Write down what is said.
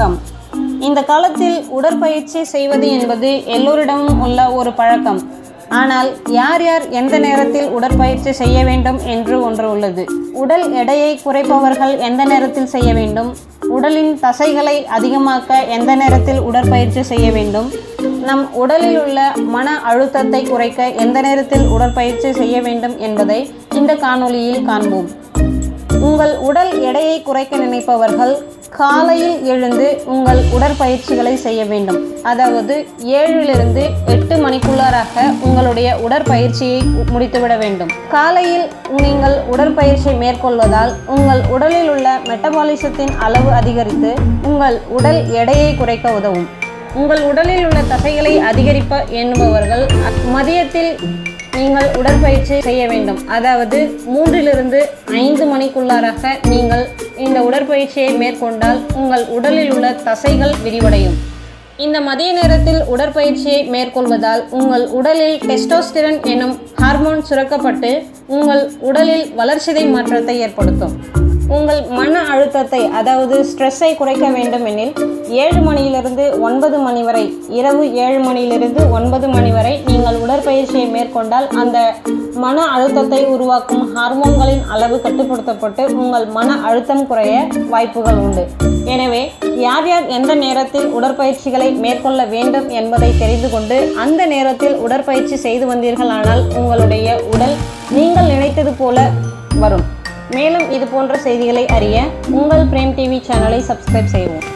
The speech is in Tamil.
வணக்கம் இந்த காலத்தில் உடற்பயிற்சி செய்வது என்பது எல்லோரிடமும் உள்ள ஒரு பழக்கம். ஆனால் யார் யார் எந்த நேரத்தில் உடற்பயிற்சி செய்ய வேண்டும் என்று ஒன்று உள்ளது. உடல் எடையை குறைப்பவர்கள் எந்த நேரத்தில் செய்ய வேண்டும்? உடலின் தசைகளை அதிகமாக்க எந்த நேரத்தில் உடற்பயிற்சி செய்ய வேண்டும்? நம் உடலில் உள்ள மன அழுத்தத்தை குறைக்க எந்த நேரத்தில் உடற்பயிற்சி செய்ய வேண்டும் என்பதை இந்த காணொளியில் காண்போம். உங்கள் உடல் எடையை குறைக்க நினைப்பவர்கள் காலையில் எழுந்து உங்கள் உடற்பயிற்சிகளை செய்ய வேண்டும். அதாவது ஏழிலிருந்து எட்டு மணிக்குள்ளாராக உங்களுடைய உடற்பயிற்சியை முடித்துவிட வேண்டும். காலையில் நீங்கள் உடற்பயிற்சி மேற்கொள்வதால் உங்கள் உடலில் உள்ள மெட்டபாலிசத்தின் அளவு அதிகரித்து உங்கள் உடல் எடையை குறைக்க உதவும். உங்கள் உடலில் உள்ள தசைகளை அதிகரிப்ப எண்ணுபவர்கள் மதியத்தில் நீங்கள் உடற்பயிற்சி செய்ய வேண்டும். அதாவது மூன்றிலிருந்து ஐந்து மணிக்குள்ளாராக நீங்கள் இந்த உடற்பயிற்சியை மேற்கொண்டால் உங்கள் உடலில் உள்ள தசைகள் விரிவடையும். இந்த மதிய நேரத்தில் உடற்பயிற்சியை மேற்கொள்வதால் உங்கள் உடலில் டெஸ்டோஸ்டிரன் எனும் ஹார்மோன் சுரக்கப்பட்டு உங்கள் உடலில் வளர்ச்சிதை மாற்றத்தை ஏற்படுத்தும். உங்கள் மன அழுத்தத்தை அதாவது ஸ்ட்ரெஸ்ஸை குறைக்க வேண்டும் எனில் ஏழு மணியிலிருந்து ஒன்பது மணி வரை இரவு ஏழு மணியிலிருந்து ஒன்பது மணி வரை நீங்கள் உடற்பயிற்சியை மேற்கொண்டால் அந்த மன அழுத்தத்தை உருவாக்கும் ஹார்மோன்களின் அளவு கட்டுப்படுத்தப்பட்டு உங்கள் மன அழுத்தம் குறைய வாய்ப்புகள் உண்டு. எனவே யார் யார் எந்த நேரத்தில் உடற்பயிற்சிகளை மேற்கொள்ள வேண்டும் என்பதை தெரிந்து கொண்டு அந்த நேரத்தில் உடற்பயிற்சி செய்து வந்தீர்களானால் உங்களுடைய உடல் நீங்கள் நினைத்தது போல வரும். மேலும் இது போன்ற செய்திகளை அறிய உங்கள் பிரேம் டிவி சேனலை சப்ஸ்கிரைப் செய்யவும்.